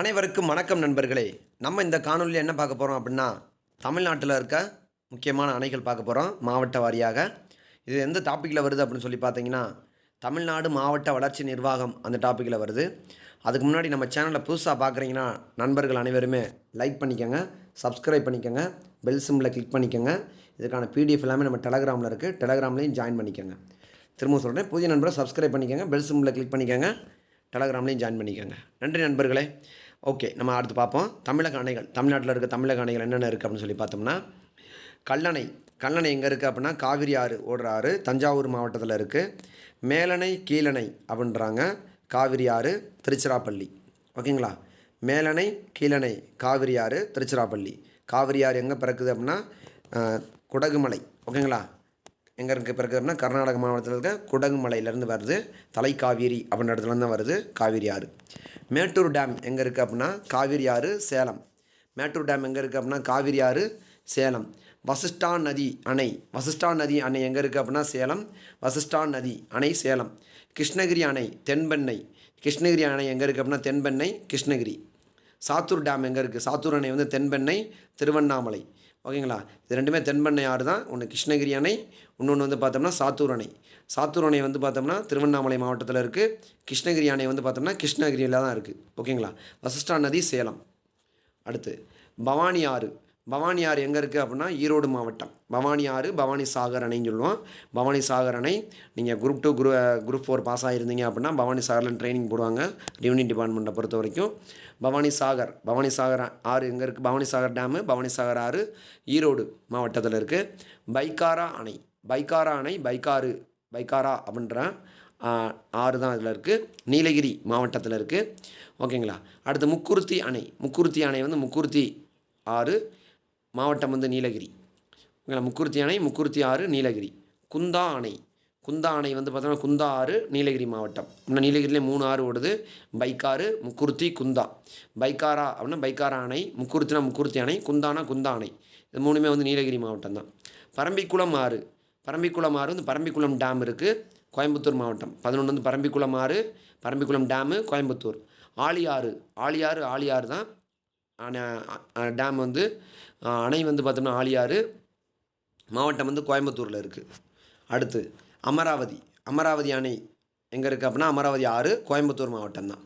அனைவருக்கும் வணக்கம் நண்பர்களே. நம்ம இந்த காணொலியில் என்ன பார்க்க போகிறோம் அப்படின்னா தமிழ்நாட்டில் இருக்க முக்கியமான அணைகள் பார்க்க போகிறோம் மாவட்ட வாரியாக. இது எந்த டாப்பிக்கில் வருது அப்படின்னு சொல்லி பார்த்தீங்கன்னா தமிழ்நாடு மாவட்ட வளர்ச்சி நிர்வாகம் அந்த டாப்பிக்கில் வருது. அதுக்கு முன்னாடி நம்ம சேனலை புதுசாக பார்க்குறீங்கன்னா நண்பர்கள் அனைவருமே லைக் பண்ணிக்கோங்க சப்ஸ்கிரைப் பண்ணிக்கோங்க பெல் சிம்மில் கிளிக் பண்ணிக்கோங்க. இதுக்கான பிடிஎஃப் எல்லாமே நம்ம டெலகிராமில் இருக்குது டெலகிராம்லேயும் ஜாயின் பண்ணிக்கோங்க. திரும்ப சொல்கிறேன் புதிய நண்பரை சப்ஸ்கிரைப் பண்ணிக்கோங்க பெல் சிம்மில் கிளிக் பண்ணிக்கோங்க. டெலகிராம்லேயும் ஜாயின் பண்ணிக்கோங்க. நன்றி நண்பர்களே. ஓகே நம்ம அடுத்து பார்ப்போம். தமிழக அணைகள் தமிழ்நாட்டில் இருக்க தமிழக அணைகள் என்னென்ன இருக்குது அப்படின்னு சொல்லி பார்த்தோம்னா கல்லணை கல்லணை எங்கே இருக்குது அப்படின்னா காவிரி ஆறு ஓடுற ஆறு தஞ்சாவூர் மாவட்டத்தில் இருக்குது மேலணை கீழணை அப்படின்றாங்க காவிரி ஆறு திருச்சிராப்பள்ளி. ஓகேங்களா மேலணை கீழணை காவிரி ஆறு திருச்சிராப்பள்ளி. காவிரி ஆறு எங்கே பிறக்குது அப்படின்னா குடகுமலை. ஓகேங்களா எங்கே இருக்குது பிறகு அப்படின்னா கர்நாடக மாவட்டத்தில் இருக்க குடகுமலையிலேருந்து வருது. தலைக்காவேரி அப்படின்ற இடத்துலேருந்து தான் வருது. காவேரி ஆறு. மேட்டூர் டேம் எங்கே இருக்குது அப்படின்னா காவிரி ஆறு சேலம். மேட்டூர் டேம் எங்கே இருக்குது அப்படின்னா காவிரி ஆறு சேலம். வசிஷ்டா நதி அணை. வசிஷ்டா நதி அணை எங்கே இருக்குது அப்படின்னா சேலம். வசிஷ்டா நதி அணை சேலம். கிருஷ்ணகிரி அணை தென்பெண்ணை. கிருஷ்ணகிரி அணை எங்கே இருக்குது அப்படின்னா தென்பெண்ணை கிருஷ்ணகிரி. சாத்தூர் டேம் எங்கே இருக்குது சாத்தூர் அணை வந்து தென்பெண்ணை திருவண்ணாமலை. ஓகேங்களா? இது ரெண்டுமே தென்பெண்ணை ஆறு தான். ஒன்று கிருஷ்ணகிரி அணை இன்னொன்று வந்து பார்த்தோம்னா சாத்தூர் அணை. சாத்தூர் அணை வந்து பார்த்தோம்னா திருவண்ணாமலை மாவட்டத்தில் இருக்குது கிருஷ்ணகிரி அணை வந்து பார்த்தோம்னா கிருஷ்ணகிரியில் தான் இருக்குது ஓகேங்களா? வசிஷ்டா நதி சேலம். அடுத்து பவானி ஆறு. பவானி ஆறு எங்கே இருக்குது அப்படின்னா ஈரோடு மாவட்டம். பவானி ஆறு பவானி சாகர் அணைன்னு சொல்லுவோம். பவானி சாகர் அணை நீங்கள் குரூப் டூ குரூ குரூப் ஃபோர் பாஸ் ஆகிருந்தீங்க அப்படின்னா பவானி சாகரில் ட்ரைனிங் போடுவாங்க. ரெவன்யூ டிபார்ட்மெண்ட்டை பொறுத்த வரைக்கும். பவானி சாகர் பவானி சாகர் ஆறு எங்கே இருக்குது பவானி சாகர் டேமு பவானி சாகர் ஆறு ஈரோடு மாவட்டத்தில் இருக்குது பைக்காரா அணை பைக்காரா அணை பைக்காறு பைக்காரா அப்படின்ற ஆறு தான் இதில் இருக்குது நீலகிரி மாவட்டத்தில் இருக்குது ஓகேங்களா? அடுத்து முக்குருத்தி அணை முக்குருத்தி அணை வந்து முக்குருத்தி ஆறு மாவட்டம் வந்து நீலகிரி. ஓகேங்களா முக்குருத்தி அணை முக்குருத்தி ஆறு நீலகிரி. குந்தா அணை. குந்தா அணை வந்து பார்த்தோம்னா குந்தா ஆறு நீலகிரி மாவட்டம். இன்னும் நீலகிரியிலே மூணு ஆறு ஓடுது. பைக்காறு முக்குருத்தி குந்தா. பைக்காரா அப்படின்னா பைக்காரா அணை முக்குருத்தினா முக்குருத்தி அணை குந்தானா குந்தா அணை. இது மூணுமே வந்து நீலகிரி மாவட்டம் தான். பரம்பிக்குளம் ஆறு. பரம்பிக்குளம் ஆறு வந்து பரம்பிக்குளம் டேம் இருக்குது கோயம்புத்தூர் மாவட்டம். பதினொன்று வந்து பரம்பிக்குளம் ஆறு பரம்பிக்குளம் டேமு கோயம்புத்தூர். ஆழியாறு ஆழியாறு ஆழியாறு தான் டேம் வந்து அணை வந்து பார்த்தோம்னா ஆழியாறு மாவட்டம் வந்து கோயம்புத்தூரில் இருக்குது அடுத்து அமராவதி அமராவதி அணை எங்கே இருக்குது அப்படின்னா அமராவதி ஆறு கோயம்புத்தூர் மாவட்டம் தான்.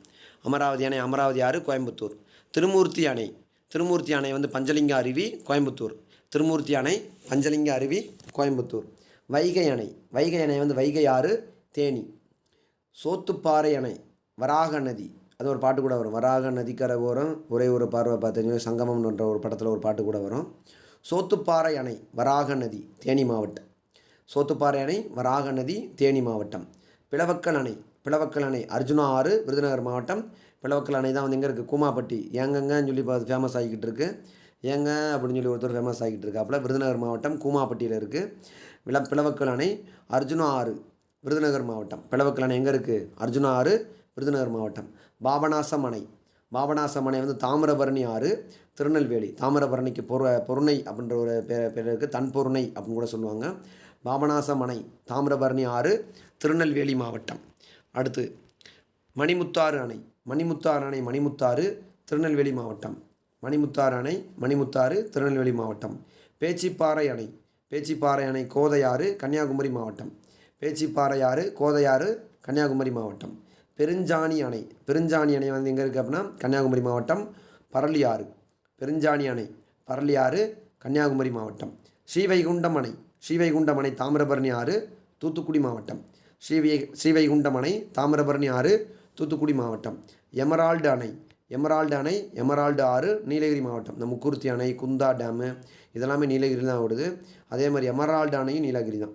அமராவதி அணை அமராவதி ஆறு கோயம்புத்தூர். திருமூர்த்தி அணை திருமூர்த்தி அணை வந்து பஞ்சலிங்க அருவி கோயம்புத்தூர். திருமூர்த்தி அணை பஞ்சலிங்க அருவி கோயம்புத்தூர். வைகை அணை வைகை அணை வந்து வைகை ஆறு தேனி. சோத்துப்பாறை அணை வராக நதி அது ஒரு பாட்டு கூட வரும். வராக நதிக்கரை ஓரம் ஒரே ஒரு பார்வை பார்த்தீங்கன்னா சங்கமம்ன்ற ஒரு படத்தில் ஒரு பாட்டு கூட வரும். சோத்துப்பாறை அணை வராக நதி தேனி மாவட்டம். சோத்துப்பாறை அணை வராக நதி தேனி மாவட்டம். பிளவக்கல் அணை பிளவக்கல் அணை அர்ஜுனா ஆறு விருதுநகர் மாவட்டம். பிளவக்கல் அணை தான் வந்து எங்கே இருக்குது கூமாப்பட்டி. ஏங்கங்கன்னு சொல்லி இப்போ ஃபேமஸ் ஆகிக்கிட்டு இருக்கு. ஏங்க அப்படின்னு சொல்லி ஒருத்தர் ஃபேமஸ் ஆகிட்டு இருக்காப்புல. விருதுநகர் மாவட்டம் கூமாப்பட்டியில் இருக்குது விள பிளவக்கல் அணை அர்ஜுனா ஆறு விருதுநகர் மாவட்டம். பிளவக்கல் அணை எங்கே இருக்குது அர்ஜுனா ஆறு விருதுநகர் மாவட்டம். பாபநாசம் அணை பாபநாசம் அணை வந்து தாமிரபரணி ஆறு திருநெல்வேலி. தாமிரபரணிக்கு பொரு பொருணை அப்படின்ற ஒரு பேர் பேர் இருக்குது தன் பொருணை அப்படின்னு கூட சொல்லுவாங்க. பாபநாசம் அணை தாமிரபரணி ஆறு திருநெல்வேலி மாவட்டம். அடுத்து மணிமுத்தாறு அணை. மணிமுத்தாறு அணை மணிமுத்தாறு திருநெல்வேலி மாவட்டம். மணிமுத்தாறு அணை மணிமுத்தாறு திருநெல்வேலி மாவட்டம். பேச்சிப்பாறை அணை. பேச்சிப்பாறை அணை கோதையாறு கன்னியாகுமரி மாவட்டம். பேச்சிப்பாறை ஆறு கோதையாறு கன்னியாகுமரி மாவட்டம். பெருஞ்சாணி அணை. பெருஞ்சாணி அணை வந்து எங்கே இருக்குது அப்படின்னா கன்னியாகுமரி மாவட்டம் பரளியாறு பெருஞ்சாணி அணை பரளியாறு கன்னியாகுமரி மாவட்டம். ஸ்ரீவைகுண்டம் அணை. ஸ்ரீவைகுண்டம் அணை தாமிரபரணி ஆறு தூத்துக்குடி மாவட்டம். ஸ்ரீவை ஸ்ரீவைகுண்டம் அணை தாமிரபரணி ஆறு தூத்துக்குடி மாவட்டம். எமரால்டு அணை. எமரால்டு அணை எமரால்டு ஆறு நீலகிரி மாவட்டம். இந்த முக்குருத்தி அணை குந்தா டேமு இதெல்லாமே நீலகிரி தான் ஓடுது. அதே மாதிரி எமரால்டு அணையும் நீலகிரி தான்.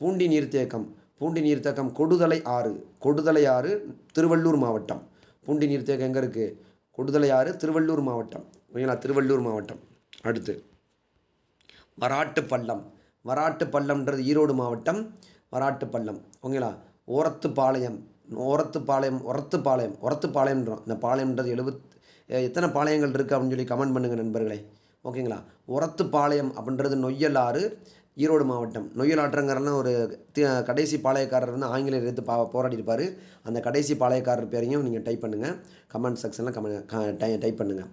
பூண்டி நீர்த்தேக்கம். பூண்டி நீர்த்தேக்கம் கொடுதலை ஆறு கொடுதலை ஆறு திருவள்ளூர் மாவட்டம். பூண்டி நீர்த்தேக்கம் எங்கே இருக்குது கொடுதலை ஆறு திருவள்ளூர் மாவட்டம். ஓகேங்களா திருவள்ளூர் மாவட்டம். அடுத்து வராட்டு பள்ளம். வராட்டு பள்ளம்ன்றது ஈரோடு மாவட்டம் வராட்டு பள்ளம். ஓகேங்களா? ஓரத்துப்பாளையம் ஓரத்துப்பாளையம் ஒரத்துப்பாளையம் ஒரத்துப்பாளையம்ன்றோம் இந்த பாளையம்ன்றது எழுபத் எத்தனை பாளையங்கள் இருக்குது அப்படின்னு சொல்லி கமெண்ட் பண்ணுங்கள் நண்பர்களே. ஓகேங்களா? ஒரத்துப்பாளையம் அப்படின்றது நொய்யல் ஆறு ஈரோடு மாவட்டம். நொய்யலாற்றங்கரெல்லாம் ஒரு கடைசி பாளையக்காரர் வந்து ஆங்கிலேயர் எடுத்து பா போராடிருப்பார் அந்த கடைசி பாளையக்காரர் பேரையும் நீங்கள் டைப் பண்ணுங்கள் கமெண்ட் செக்ஷனில் கமெண்ட் டைப் பண்ணுங்கள்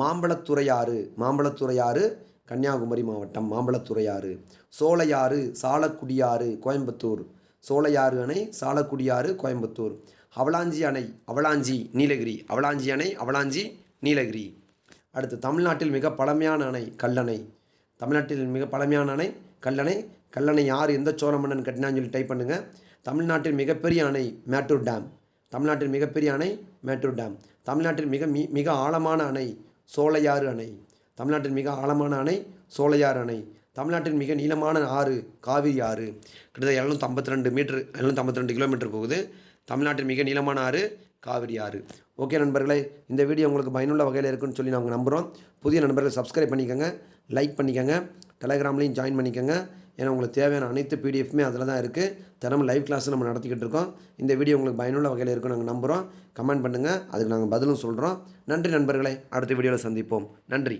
மாம்பழத்துறையாறு மாம்பழத்துறையாறு கன்னியாகுமரி மாவட்டம் மாம்பழத்துறையாறு. சோலையாறு சாலக்குடியாறு கோயம்புத்தூர். சோலையாறு அணை சாலக்குடியாறு கோயம்புத்தூர். அவலாஞ்சி அணை அவலாஞ்சி நீலகிரி. அவலாஞ்சி அணை அவலாஞ்சி நீலகிரி. அடுத்து தமிழ்நாட்டில் மிக பழமையான அணை கல்லணை. தமிழ்நாட்டில் மிக பழமையான அணை கல்லணை கல்லணை யார் எந்த சோழ மன்னன் கட்டினான்னு சொல்லி டைப் பண்ணுங்கள் தமிழ்நாட்டின் மிகப்பெரிய அணை மேட்டூர் டேம் தமிழ்நாட்டின் மிகப்பெரிய அணை மேட்டூர் டேம் தமிழ்நாட்டில் மிக மி மிக ஆழமான அணை சோழையாறு அணை. தமிழ்நாட்டின் மிக ஆழமான அணை சோழையாறு அணை. தமிழ்நாட்டின் மிக நீளமான ஆறு காவிரி ஆறு கிட்டத்தட்ட எழுநூற்றி ஐம்பத்தி ரெண்டு மீட்ரு எழுநூற்றி ஐம்பத்தி ரெண்டு கிலோமீட்டர் போகுது. தமிழ்நாட்டின் மிக நீளமான ஆறு காவிரி ஆறு. ஓகே நண்பர்களே இந்த வீடியோ உங்களுக்கு பயனுள்ள வகையில் இருக்குன்னு சொல்லி நாங்கள் நம்புகிறோம் புதிய நண்பர்கள் சப்ஸ்கிரைப் பண்ணிக்கோங்க லைக் பண்ணிக்கோங்க டெலகிராம்லேயும் ஜாயின் பண்ணிக்கோங்க. ஏன்னா உங்களுக்கு தேவையான அனைத்து பிடிஎஃப்மே அதில் தான் இருக்குது தினமும் லைவ் கிளாஸ் நம்ம நடத்திக்கிட்டு இருக்கோம். இந்த வீடியோ உங்களுக்கு பயனுள்ள வகையில் இருக்கும் நாங்கள் நம்புகிறோம் கமெண்ட் பண்ணுங்கள் அதுக்கு நாங்கள் பதிலும் சொல்கிறோம் நன்றி நண்பர்களே அடுத்த வீடியோவில் சந்திப்போம். நன்றி.